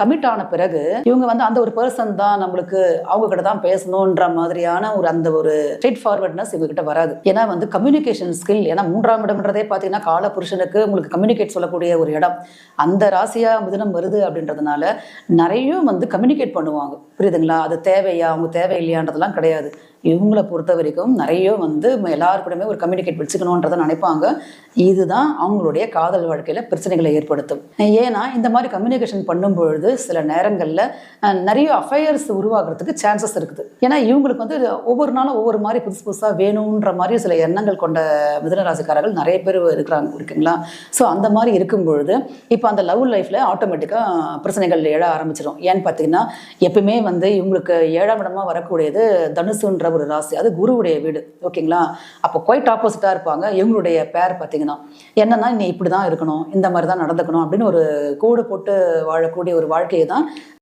Commit ஆன பிறகு இவங்க வந்து அந்த ஒரு பர்சன் தான் நம்மளுக்கு அவங்க கிட்ட தான் பேசணுன்ற மாதிரியான ஒரு அந்த ஒரு ஸ்ட்ரெயிட் ஃபார்வர்ட்னஸ் இவங்க கிட்ட வராது. ஏன்னா வந்து கம்யூனிகேஷன் ஸ்கில் ஏன்னா மூன்றாம் இடம்ன்றதே பார்த்தீங்கன்னா கால புருஷனுக்கு உங்களுக்கு கம்யூனிகேட் சொல்லக்கூடிய ஒரு இடம். அந்த ராசியா மிதுனம் வருது அப்படின்றதுனால நிறைய வந்து கம்யூனிகேட் பண்ணுவாங்க. புரியுதுங்களா? அது தேவையா? அவங்க தேவையில்லையான்றதெல்லாம் கிடையாது. இவங்களை பொறுத்த வரைக்கும் நிறைய வந்து எல்லாருக்கூடமே ஒரு கம்யூனிகேட் வச்சுக்கணுன்றதை நினைப்பாங்க. இதுதான் அவங்களுடைய காதல் வாழ்க்கையில் பிரச்சனைகளை ஏற்படுத்தும். ஏன்னா இந்த மாதிரி கம்யூனிகேஷன் பண்ணும்பொழுது சில நேரங்களில் நிறைய அஃபையர்ஸ் உருவாகிறதுக்கு சான்சஸ் இருக்குது. ஏன்னா இவங்களுக்கு வந்து ஒவ்வொரு நாளும் ஒவ்வொரு மாதிரி புதுசு புதுசாக வேணுன்ற மாதிரி சில எண்ணங்கள் கொண்ட மிதனராசிக்காரர்கள் நிறைய பேர் இருக்கிறாங்க இருக்குங்களா? ஸோ அந்த மாதிரி இருக்கும் பொழுது இப்போ அந்த லவ் லைஃப்பில் ஆட்டோமேட்டிக்காக பிரச்சனைகள் எழ ஆரம்பிச்சிடும் ஏன்னு பார்த்தீங்கன்னா எப்பவுமே வந்து இவங்களுக்கு ஏழாம் இடமாக வரக்கூடியது தனுசுன்ற ஒரு ராசி. அது குருவுடைய வீடு. ஓகேங்களா? அப்போ குவைட் ஆப்போசிட்டாக இருப்பாங்க. இவங்களுடைய பேர் பார்த்தீங்கன்னா. என்னன்னா நீ இப்படி தான் இருக்கணும். இந்த மாதிரி தான் நடந்துக்கணும் அப்படின்னு ஒரு கோடு போட்டு வாழக்கூடிய ஒரு வாழ்க்கையை தான்